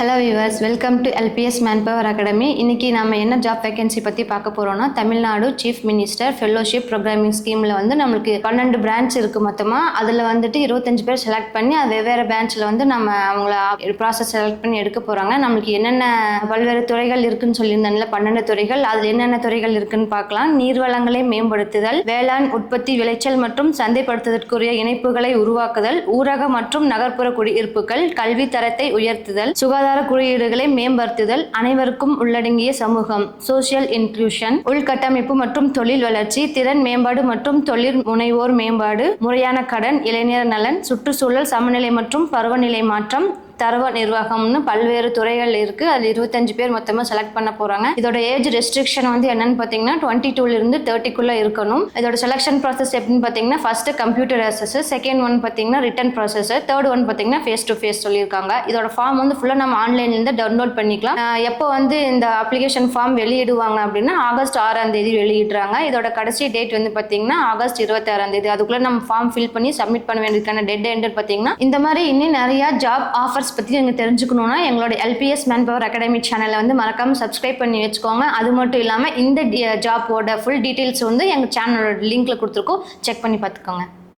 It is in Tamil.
Hello viewers welcome to LBS man power academy இன்றைக்கி நம்ம என்ன ஜாப் வேகன்சி பற்றி பார்க்க போகிறோம்னா Tamil Nadu chief minister fellowship programming ஸ்கீமில் வந்து நம்மளுக்கு பன்னெண்டு பிரான்ச் இருக்குது மொத்தமாக அதில் வந்துட்டு இருபத்தஞ்சு பேர் செலக்ட் பண்ணி அது வெவ்வேறு பிரான்ச்சில் வந்து நம்ம அவங்கள ப்ராசஸ் செலக்ட் பண்ணி எடுக்க போகிறாங்க நம்மளுக்கு என்னென்ன பல்வேறு துறைகள் இருக்குன்னு சொல்லியிருந்தாங்கல்ல பன்னெண்டு துறைகள். அதில் என்னென்ன துறைகள் இருக்குன்னு பார்க்கலாம். நீர்வளங்களை மேம்படுத்துதல் வேளாண் உற்பத்தி விளைச்சல் மற்றும் சந்தைப்படுத்துவதற்குரிய இணைப்புகளை உருவாக்குதல் ஊரக மற்றும் நகர்ப்புற குடியிருப்புகள் கல்வி தரத்தை உயர்த்துதல் சுகாதார குறியீடுகளை மேம்படுத்துதல் அனைவருக்கும் உள்ளடங்கிய சமூகம் சோஷியல் இன்க்ளூஷன் உள்கட்டமைப்பு மற்றும் தொழில் வளர்ச்சி திறன் மேம்பாடு மற்றும் தொழில் முனைவோர் மேம்பாடு முறையான கடன் இளைஞர் நலன் சுற்றுச்சூழல் சமநிலை மற்றும் பருவநிலை மாற்றம் தரவு நிர்வாகம்னு பல்வேறு துறைகள் இருக்கு. அதில் இருபத்தஞ்சு பேர் மொத்தமாக செலக்ட் பண்ண போறாங்க. இதோட ஏஜ் ரெஸ்ட்ரிக்ஷன் வந்து என்னன்னு பார்த்தீங்கன்னா டுவெண்ட்டி டூல இருந்து தேர்ட்டிக்குள்ள இருக்கணும். இதோட செலக்ஷன் ப்ராசஸ் எப்படின்னு பார்த்தீங்கன்னா first computer assess second one பார்த்தீங்கன்னா ரிட்டன் ப்ராசஸ் தேர்ட் ஒன் பார்த்தீங்கன்னா ஃபேஸ் டு ஃபேஸ் சொல்லியிருக்காங்க. இதோட ஃபார்ம் வந்து ஃபுல்லாக நம்ம ஆன்லைன்லேருந்து டவுன்லோட் பண்ணிக்கலாம். எப்போ வந்து இந்த அப்ளிகேஷன் ஃபார்ம் வெளியிடுவாங்க அப்படின்னா ஆகஸ்ட் ஆறாம் தேதி வெளியிடுறாங்க. இதோட கடைசி டேட் வந்து பார்த்தீங்கன்னா ஆகஸ்ட் இருபத்தாறாம் தேதி. அதுக்குள்ள நம்ம ஃபார்ம் ஃபில் பண்ணி சப்மிட் பண்ண வேண்டியதுக்கான டெட் எண்ட் பார்த்தீங்கன்னா இந்த மாதிரி இன்னும் நிறைய ஜாப் ஆஃபர்ஸ் பற்றி நீங்கள் தெரிஞ்சுக்கணுன்னா எங்களோட எல்பிஎஸ் மேன் பவர் அகாடமி சேனலை வந்து மறக்காமல் சப்ஸ்கிரைப் பண்ணி வச்சுக்கோங்க. அது மட்டும் இல்லாமல் இந்த ஜாப்போட ஃபுல் டீட்டெயில்ஸ் வந்து எங்கள் சேனலோட லிங்க்ல கொடுத்துருக்கோம். செக் பண்ணி பார்த்துக்கோங்க.